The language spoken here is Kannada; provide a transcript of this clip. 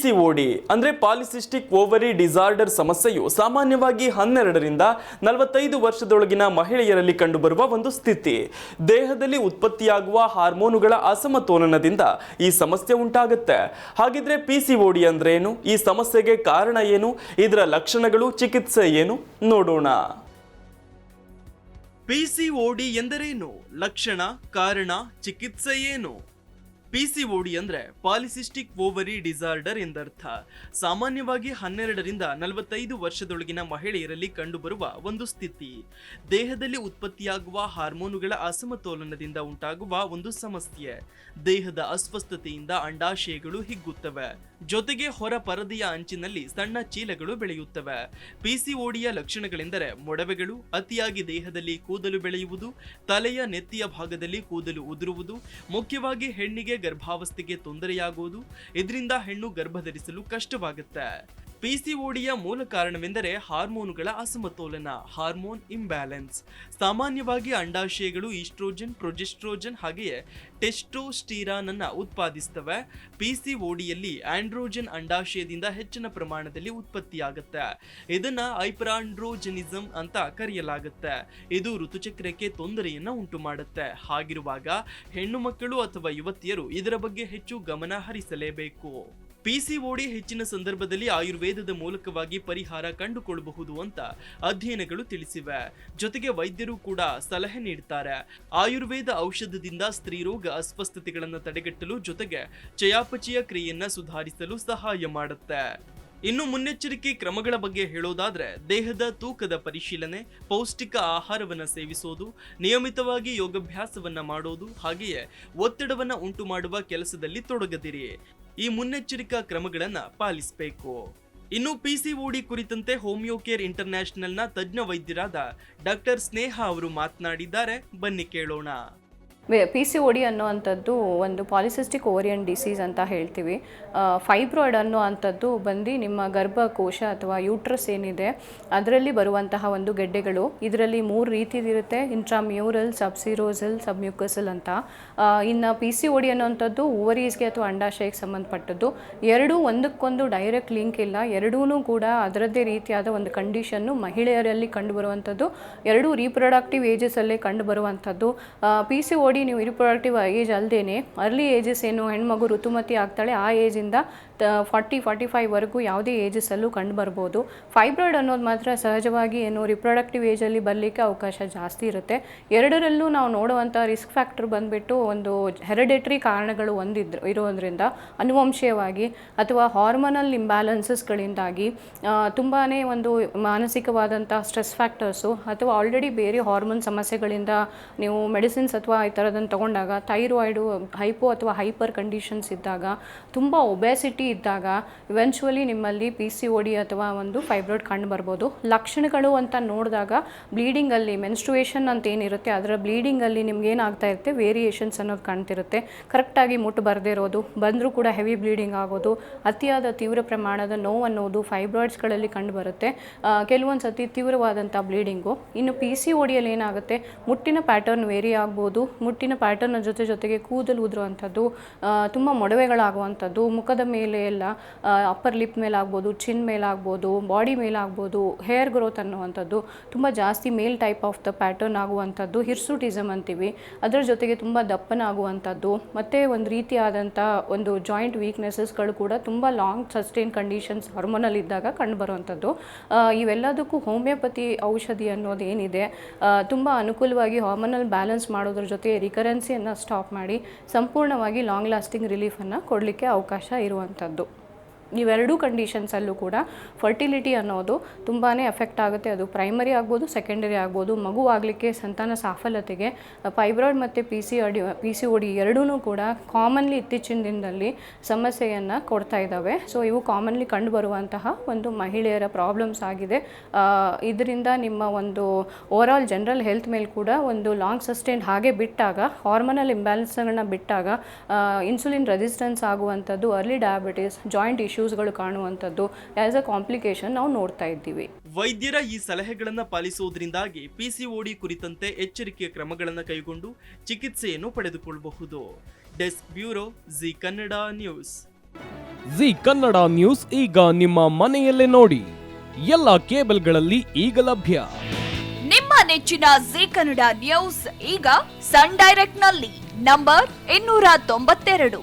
ಪಿಸಿಒಡಿ, ಅಂದರೆ ಪಾಲಿಸಿಸ್ಟಿಕ್ ಓವರಿ ಡಿಸಾರ್ಡರ್ ಸಮಸ್ಯೆಯು ಸಾಮಾನ್ಯವಾಗಿ ಹನ್ನೆರಡರಿಂದ ನಲವತ್ತೈದು ವರ್ಷದೊಳಗಿನ ಮಹಿಳೆಯರಲ್ಲಿ ಕಂಡುಬರುವ ಒಂದು ಸ್ಥಿತಿ. ದೇಹದಲ್ಲಿ ಉತ್ಪತ್ತಿಯಾಗುವ ಹಾರ್ಮೋನುಗಳ ಅಸಮತೋಲನದಿಂದ ಈ ಸಮಸ್ಯೆ ಉಂಟಾಗುತ್ತೆ. ಹಾಗಿದ್ರೆ ಪಿಸಿಒಡಿ ಅಂದ್ರೆ ಏನು ಈ ಸಮಸ್ಯೆಗೆ ಕಾರಣ ಏನು? ಇದರ ಲಕ್ಷಣಗಳು, ಚಿಕಿತ್ಸೆ ಏನು? ನೋಡೋಣ. ಪಿಸಿಒಡಿ ಎಂದರೇನು? ಲಕ್ಷಣ, ಕಾರಣ, ಚಿಕಿತ್ಸೆ ಏನು? ಪಿಸಿಒಡಿ ಅಂದ್ರೆ ಪಾಲಿಸಿಸ್ಟಿಕ್ ಓವರಿ ಡಿಸಾರ್ಡರ್ ಎಂದರ್ಥ. ಸಾಮಾನ್ಯವಾಗಿ ಹನ್ನೆರಡರಿಂದ ನಲವತ್ತೈದು ವರ್ಷದೊಳಗಿನ ಮಹಿಳೆಯರಲ್ಲಿ ಕಂಡುಬರುವ ಒಂದು ಸ್ಥಿತಿ. ದೇಹದಲ್ಲಿ ಉತ್ಪತ್ತಿಯಾಗುವ ಹಾರ್ಮೋನುಗಳ ಅಸಮತೋಲನದಿಂದ ಉಂಟಾಗುವ ಒಂದು ಸಮಸ್ಯೆ. ದೇಹದ ಅಸ್ವಸ್ಥತೆಯಿಂದ ಅಂಡಾಶಯಗಳು ಹಿಗ್ಗುತ್ತವೆ. ಜೊತೆಗೆ ಹೊರ ಪರದೆಯ ಅಂಚಿನಲ್ಲಿ ಸಣ್ಣ ಚೀಲಗಳು ಬೆಳೆಯುತ್ತವೆ. ಪಿಸಿಒಡಿಯ ಲಕ್ಷಣಗಳೆಂದರೆ ಮೊಡವೆಗಳು, ಅತಿಯಾಗಿ ದೇಹದಲ್ಲಿ ಕೂದಲು ಬೆಳೆಯುವುದು, ತಲೆಯ ನೆತ್ತಿಯ ಭಾಗದಲ್ಲಿ ಕೂದಲು ಉದುರುವುದು, ಮುಖ್ಯವಾಗಿ ಹೆಣ್ಣಿಗೆ ಗರ್ಭಾವಸ್ಥೆಗೆ ತೊಂದರೆಯಾಗುವುದು, ಇದರಿಂದ ಹೆಣ್ಣು ಗರ್ಭಧರಿಸಲು ಕಷ್ಟವಾಗುತ್ತೆ. ಪಿಸಿಒಡಿಯ ಮೂಲ ಕಾರಣವೆಂದರೆ ಹಾರ್ಮೋನುಗಳ ಅಸಮತೋಲನ, ಹಾರ್ಮೋನ್ ಇಂಬ್ಯಾಲೆನ್ಸ್. ಸಾಮಾನ್ಯವಾಗಿ ಅಂಡಾಶಯಗಳು ಈಸ್ಟ್ರೋಜನ್, ಪ್ರೊಜೆಸ್ಟ್ರೋಜನ್ ಹಾಗೆಯೇ ಟೆಸ್ಟೋಸ್ಟಿರಾನ್ ಅನ್ನು ಉತ್ಪಾದಿಸ್ತವೆ. ಪಿಸಿಒಡಿಯಲ್ಲಿ ಆಂಡ್ರೋಜನ್ ಅಂಡಾಶಯದಿಂದ ಹೆಚ್ಚಿನ ಪ್ರಮಾಣದಲ್ಲಿ ಉತ್ಪತ್ತಿಯಾಗುತ್ತೆ. ಇದನ್ನ ಐಪ್ರಾಂಡ್ರೋಜನಿಸಂ ಅಂತ ಕರೆಯಲಾಗುತ್ತೆ. ಇದು ಋತುಚಕ್ರಕ್ಕೆ ತೊಂದರೆಯನ್ನ ಉಂಟು ಮಾಡುತ್ತೆ ಹಾಗಿರುವಾಗ ಹೆಣ್ಣು ಮಕ್ಕಳು ಅಥವಾ ಯುವತಿಯರು ಇದರ ಬಗ್ಗೆ ಹೆಚ್ಚು ಗಮನ ಹರಿಸಲೇಬೇಕು. ಪಿಸಿಒಡಿ ಹೆಚ್ಚಿನ ಸಂದರ್ಭದಲ್ಲಿ ಆಯುರ್ವೇದದ ಮೂಲಕವಾಗಿ ಪರಿಹಾರ ಕಂಡುಕೊಳ್ಳಬಹುದು ಅಂತ ಅಧ್ಯಯನಗಳು ತಿಳಿಸಿವೆ. ಜೊತೆಗೆ ವೈದ್ಯರು ಕೂಡ ಸಲಹೆ ನೀಡುತ್ತಾರೆ ಆಯುರ್ವೇದ ಔಷಧದಿಂದ ಸ್ತ್ರೀರೋಗ ಅಸ್ವಸ್ಥತೆಗಳನ್ನು ತಡೆಗಟ್ಟಲು ಜೊತೆಗೆ ಚಯಾಪಚಯ ಕ್ರಿಯೆಯನ್ನು ಸುಧಾರಿಸಲು ಸಹಾಯ ಮಾಡುತ್ತೆ. ಇನ್ನು ಮುನ್ನೆಚ್ಚರಿಕೆ ಕ್ರಮಗಳ ಬಗ್ಗೆ ಹೇಳೋದಾದ್ರೆ, ದೇಹದ ತೂಕದ ಪರಿಶೀಲನೆ, ಪೌಷ್ಟಿಕ ಆಹಾರವನ್ನು ಸೇವಿಸೋದು, ನಿಯಮಿತವಾಗಿ ಯೋಗಾಭ್ಯಾಸವನ್ನ ಮಾಡೋದು, ಹಾಗೆಯೇ ಒತ್ತಡವನ್ನು ಉಂಟು ಮಾಡುವ ಕೆಲಸದಲ್ಲಿ ತೊಡಗದಿರಿ. ಈ ಮುನ್ನೆಚ್ಚರಿಕಾ ಕ್ರಮಗಳನ್ನ ಪಾಲಿಸಬೇಕು. ಇನ್ನು ಪಿಸಿಒಡಿ ಕುರಿತಂತೆ ಹೋಮಿಯೋ ಕೇರ್ ಇಂಟರ್ನ್ಯಾಷನಲ್ನ ತಜ್ಞ ವೈದ್ಯರಾದ ಡಾಕ್ಟರ್ ಸ್ನೇಹ ಅವರು ಮಾತನಾಡಿದ್ದಾರೆ. ಬನ್ನಿ ಕೇಳೋಣ. ಪಿ ಸಿ ಒಡಿ ಅನ್ನುವಂಥದ್ದು ಒಂದು ಪಾಲಿಸಿಸ್ಟಿಕ್ ಓರಿಯನ್ ಡಿಸೀಸ್ ಅಂತ ಹೇಳ್ತೀವಿ. ಫೈಬ್ರಾಯ್ಡ್ ಅನ್ನೋ ಅಂಥದ್ದು ಬಂದು ನಿಮ್ಮ ಗರ್ಭಕೋಶ ಅಥವಾ ಯೂಟ್ರಸ್ ಏನಿದೆ, ಅದರಲ್ಲಿ ಬರುವಂತಹ ಒಂದು ಗೆಡ್ಡೆಗಳು. ಇದರಲ್ಲಿ ಮೂರು ರೀತಿದಿರುತ್ತೆ ಇಂಟ್ರಾಮ್ಯೂರಲ್, ಸಬ್ಸಿರೋಸಲ್, ಸಬ್ಮ್ಯೂಕಸಲ್ ಅಂತ. ಇನ್ನು ಪಿ ಸಿ ಒಡಿ ಅನ್ನುವಂಥದ್ದು ಓವರೀಸ್ಗೆ ಅಥವಾ ಅಂಡಾಶಯಕ್ಕೆ ಸಂಬಂಧಪಟ್ಟದ್ದು. ಎರಡೂ ಒಂದಕ್ಕೊಂದು ಡೈರೆಕ್ಟ್ ಲಿಂಕ್ ಇಲ್ಲ. ಎರಡೂ ಕೂಡ ಅದರದ್ದೇ ರೀತಿಯಾದ ಒಂದು ಕಂಡೀಷನ್ನು ಮಹಿಳೆಯರಲ್ಲಿ ಕಂಡುಬರುವಂಥದ್ದು. ಎರಡೂ ರೀಪ್ರೊಡಕ್ಟಿವ್ ಏಜಸಲ್ಲೇ ಕಂಡುಬರುವಂಥದ್ದು. ಪಿ ಸಿ ಓಡಿ ನೀವು ರೀಪ್ರೊಡಕ್ಟಿವ್ ಏಜ್ ಅಲ್ಲದೇ ಅರ್ಲಿ ಏಜಸ್ ಏನು ಹೆಣ್ಮಗು ಋತುಮತಿ ಆಗ್ತಾಳೆ ಆ ಏಜಿಂದ ಫಾರ್ಟಿ ಫಾರ್ಟಿ ಫೈವ್ವರೆಗೂ ಯಾವುದೇ ಏಜಸ್ಸಲ್ಲೂ ಕಂಡು ಬರ್ಬೋದು. ಫೈಬ್ರಾಯ್ಡ್ ಅನ್ನೋದು ಮಾತ್ರ ಸಹಜವಾಗಿ ಏನು ರಿಪ್ರೊಡಕ್ಟಿವ್ ಏಜಲ್ಲಿ ಬರಲಿಕ್ಕೆ ಅವಕಾಶ ಜಾಸ್ತಿ ಇರುತ್ತೆ. ಎರಡರಲ್ಲೂ ನಾವು ನೋಡುವಂಥ ರಿಸ್ಕ್ ಫ್ಯಾಕ್ಟರ್ ಬಂದುಬಿಟ್ಟು ಒಂದು ಹೆರಿಡೇಟ್ರಿ ಕಾರಣಗಳು ಒಂದಿದ್ರು, ಇರೋದ್ರಿಂದ ಅನುವಂಶೀಯವಾಗಿ ಅಥವಾ ಹಾರ್ಮೋನಲ್ ಇಂಬ್ಯಾಲೆನ್ಸಸ್ಗಳಿಂದಾಗಿ ತುಂಬಾ ಒಂದು ಮಾನಸಿಕವಾದಂಥ ಸ್ಟ್ರೆಸ್ ಫ್ಯಾಕ್ಟರ್ಸು ಅಥವಾ ಆಲ್ರೆಡಿ ಬೇರೆ ಹಾರ್ಮೋನ್ ಸಮಸ್ಯೆಗಳಿಂದ ನೀವು ಮೆಡಿಸಿನ್ಸ್ ಅಥವಾ ಈ ಥರದನ್ನು ತಗೊಂಡಾಗ ಥೈರಾಯ್ಡು ಹೈಪೋ ಅಥವಾ ಹೈಪರ್ ಕಂಡೀಷನ್ಸ್ ಇದ್ದಾಗ ತುಂಬ ಒಬೆಸಿಟಿ ಇದ್ದಾಗ ಇವೆಂಚುವಲಿ ನಿಮ್ಮಲ್ಲಿ ಪಿ ಸಿ ಡಿ ಅಥವಾ ಒಂದು ಫೈಬ್ರಾಯ್ಡ್ ಕಂಡು ಬರ್ಬೋದು. ಲಕ್ಷಣಗಳು ಅಂತ ನೋಡಿದಾಗ ಬ್ಲೀಡಿಂಗಲ್ಲಿ ಮೆನ್ಸ್ಟ್ರುಯೇಷನ್ ಅಂತ ಏನಿರುತ್ತೆ, ಅದರ ಬ್ಲೀಡಿಂಗಲ್ಲಿ ನಿಮ್ಗೆ ಏನಾಗ್ತಾ ಇರುತ್ತೆ? ವೇರಿಯೇಷನ್ಸ್ ಅನ್ನೋದು ಕಾಣ್ತಿರುತ್ತೆ. ಕರೆಕ್ಟಾಗಿ ಮುಟ್ಟು ಬರದೇ ಇರೋದು, ಬಂದರೂ ಕೂಡ ಹೆವಿ ಬ್ಲೀಡಿಂಗ್ ಆಗೋದು, ಅತಿಯಾದ ತೀವ್ರ ಪ್ರಮಾಣದ ನೋವು ಅನ್ನೋದು ಫೈಬ್ರಾಯ್ಡ್ಸ್ಗಳಲ್ಲಿ ಕಂಡು ಬರುತ್ತೆ. ಕೆಲವೊಂದು ಸತಿ ತೀವ್ರವಾದಂಥ ಬ್ಲೀಡಿಂಗು ಇನ್ನು ಪಿ ಸಿ ಓಡಿಯಲ್ಲಿ ಏನಾಗುತ್ತೆ? ಮುಟ್ಟಿನ ಪ್ಯಾಟರ್ನ್ ವೇರಿ ಆಗ್ಬೋದು. ಮುಟ್ಟಿನ ಪ್ಯಾಟರ್ನ್ ಜೊತೆ ಜೊತೆಗೆ ಕೂದಲು ಉದುರುವಂಥದ್ದು ತುಂಬ ಮೊಡವೆಗಳಾಗುವಂಥದ್ದು, ಮುಖದ ಮೇಲೆ ಎಲ್ಲ ಅಪ್ಪರ್ ಲಿಪ್ ಮೇಲೆ ಆಗ್ಬೋದು ಚಿನ್ ಮೇಲೆ ಆಗ್ಬೋದು ಬಾಡಿ ಮೇಲೆ ಆಗ್ಬೋದು ಹೇರ್ ಗ್ರೋತ್ ಅನ್ನುವಂಥದ್ದು ತುಂಬ ಜಾಸ್ತಿ male type of the pattern ಆಗುವಂಥದ್ದು ಹಿರ್ಸುಟಿಸಮ್ ಅಂತೀವಿ. ಅದರ ಜೊತೆಗೆ ತುಂಬ ದಪ್ಪನಾಗುವಂಥದ್ದು ಮತ್ತು ಒಂದು ರೀತಿಯಾದಂಥ ಒಂದು ಜಾಯಿಂಟ್ ವೀಕ್ನೆಸಸ್ಗಳು ಕೂಡ ತುಂಬ ಲಾಂಗ್ ಸಸ್ಟೈನ್ ಕಂಡೀಷನ್ಸ್ ಹಾರ್ಮೋನಲ್ ಇದ್ದಾಗ ಕಂಡುಬರುವಂಥದ್ದು ಇವೆಲ್ಲದಕ್ಕೂ ಹೋಮಿಯೋಪತಿ ಔಷಧಿ ಅನ್ನೋದು ಏನಿದೆ ತುಂಬ ಅನುಕೂಲವಾಗಿ ಹಾರ್ಮೋನಲ್ ಬ್ಯಾಲೆನ್ಸ್ ಮಾಡೋದ್ರ ಜೊತೆ ರಿಕರೆನ್ಸಿಯನ್ನು ಸ್ಟಾಪ್ ಮಾಡಿ, ಸಂಪೂರ್ಣವಾಗಿ ಲಾಂಗ್ ಲಾಸ್ಟಿಂಗ್ ರಿಲೀಫನ್ನು ಕೊಡಲಿಕ್ಕೆ ಅವಕಾಶ ಇರುವಂಥದ್ದು. കണ്ടു ಇವೆರಡೂ ಕಂಡೀಷನ್ಸಲ್ಲೂ ಕೂಡ ಫರ್ಟಿಲಿಟಿ ಅನ್ನೋದು ತುಂಬಾ ಎಫೆಕ್ಟ್ ಆಗುತ್ತೆ. ಅದು ಪ್ರೈಮರಿ ಆಗ್ಬೋದು, ಸೆಕೆಂಡರಿ ಆಗ್ಬೋದು, ಮಗು ಆಗಲಿಕ್ಕೆ ಸಂತಾನ ಸಾಫಲ್ಯತೆಗೆ, ಫೈಬ್ರಾಯ್ಡ್ ಮತ್ತು P C OD, P C OD ಎರಡೂ ಕೂಡ ಕಾಮನ್ಲಿ ಇತ್ತೀಚಿನ ದಿನದಲ್ಲಿ ಸಮಸ್ಯೆಯನ್ನು ಕೊಡ್ತಾ ಇದ್ದಾವೆ ಸೊ ಇವು ಕಾಮನ್ಲಿ ಕಂಡುಬರುವಂತಹ ಒಂದು ಮಹಿಳೆಯರ ಪ್ರಾಬ್ಲಮ್ಸ್ ಆಗಿದೆ. ಇದರಿಂದ ನಿಮ್ಮ ಒಂದು ಓವರಾಲ್ ಜನರಲ್ ಹೆಲ್ತ್ ಮೇಲೆ ಕೂಡ ಒಂದು ಲಾಂಗ್ ಸಸ್ಟೈನ್ ಹಾಗೆ ಬಿಟ್ಟಾಗ ಹಾರ್ಮೋನಲ್ ಇಂಬ್ಯಾಲೆನ್ಸ್ಗಳನ್ನ ಬಿಟ್ಟಾಗ ಇನ್ಸುಲಿನ್ ರೆಸಿಸ್ಟೆನ್ಸ್ ಆಗುವಂಥದ್ದು ಅರ್ಲಿ ಡಯಾಬಿಟಿಸ್ ಜಾಯಿಂಟ್ ಇಶ್ಯೂಸ್ಗಳು ಕಾಣುವಂಥದ್ದು ಆ್ಯಸ್ ಅ ಕಾಂಪ್ಲಿಕೇಶನ್ ನಾವು ನೋಡ್ತಾ ಇದ್ದೀವಿ. ವೈದ್ಯರ ಈ ಸಲಹೆಗಳನ್ನು ಪಾಲಿಸುವುದರಿಂದಾಗಿ ಪಿಸಿಒಡಿ ಕುರಿತಂತೆ ಎಚ್ಚರಿಕೆಯ ಕ್ರಮಗಳನ್ನು ಕೈಗೊಂಡು ಚಿಕಿತ್ಸೆಯನ್ನು ಪಡೆದುಕೊಳ್ಳಬಹುದು desk bureau Z Kannada news. Z Kannada news ಈಗ ನಿಮ್ಮ ಮನೆಯಲ್ಲೇ ನೋಡಿ. ಎಲ್ಲ ಕೇಬಲ್ಗಳಲ್ಲಿ ಈಗ ಲಭ್ಯ. ನಿಮ್ಮ ನೆಚ್ಚಿನ ಜಿ ಕನ್ನಡ ನ್ಯೂಸ್ ಈಗ ಸನ್ ಡೈರೆಕ್ಟ್ನಲ್ಲಿ ನಂಬರ್ ಇನ್ನೂರ ತೊಂಬತ್ತೆರಡು.